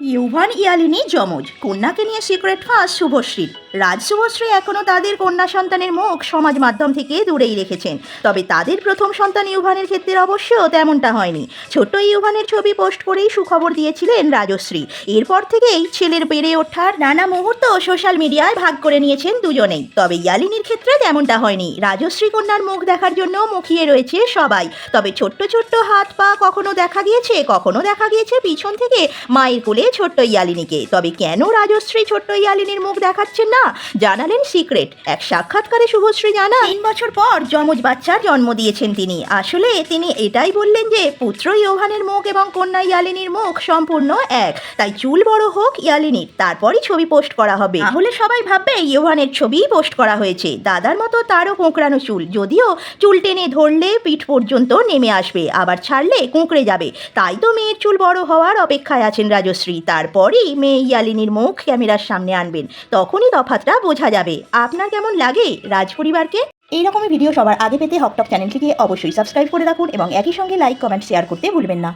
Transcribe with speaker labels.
Speaker 1: ইউভান ইয়ালিনী যমজ, কন্যাকে নিয়ে সিক্রেট ফাঁস শুভশ্রীর রাজ শুভশ্রী এখনও তাদের কন্যা সন্তানের মুখ সমাজ মাধ্যম থেকে দূরেই রেখেছেন। তবে তাদের প্রথম সন্তান ইউভানের ক্ষেত্রে অবশ্য তেমনটা হয়নি। ছোট্ট ইউভানের ছবি পোস্ট করেই সুখবর দিয়েছিলেন রাজশ্রী। এরপর থেকেই ছেলের বেড়ে ওঠার নানা মুহূর্ত সোশ্যাল মিডিয়ায় ভাগ করে নিয়েছেন দুজনেই। তবে ইয়ালিনীর ক্ষেত্রে তেমনটা হয়নি। রাজশ্রী কন্যার মুখ দেখার জন্য মুখিয়ে রয়েছে সবাই। তবে ছোট্ট ছোট্ট হাত পা কখনো দেখা গিয়েছে, কখনো দেখা গিয়েছে পিছন থেকে মায়ের কোলে ছোট্ট ইয়ালিনীকে। তবে কেন রাজশ্রী ছোট্ট ইয়ালিনীর মুখ দেখাচ্ছেন না? জানালেন সিক্রেট। এক সাক্ষাৎকারে শুভশ্রী জানা তিন বছর পর যমজ বাচ্চার জন্ম দিয়েছেন তিনি। আসলে তিনি এটাই বললেন যে, পুত্র ইয়োহানের মুখ এবং কন্যা ইয়ালিনীর মুখ সম্পূর্ণ এক। তাই চুল বড় হোক ইয়ালিনীর, তারপরই ছবি পোস্ট করা হবে। তাহলে সবাই ভাববে ইয়োহানের ছবি পোস্ট করা হয়েছে। দাদার মতো তারও কোঁকড়ানো চুল। যদিও চুল টেনে ধরলে পিঠ পর্যন্ত নেমে আসবে, আবার ছাড়লে কুঁকড়ে যাবে। তাই তো মেয়ের চুল বড় হওয়ার অপেক্ষায় আছেন রাজশ্রী। তারপরই মেয়ে ইয়ালিনীর মুখ ক্যামেরার সামনে আনবেন। তখনই তফাতটা বোঝা যাবে। আপনার কেমন লাগে রাজপরিবারকে? এইরকম ভিডিও সবার আগে পেতে হকটক চ্যানেলটিকে অবশ্যই সাবস্ক্রাইব করে রাখুন এবং একই সঙ্গে লাইক, কমেন্ট, শেয়ার করতে ভুলবেন না।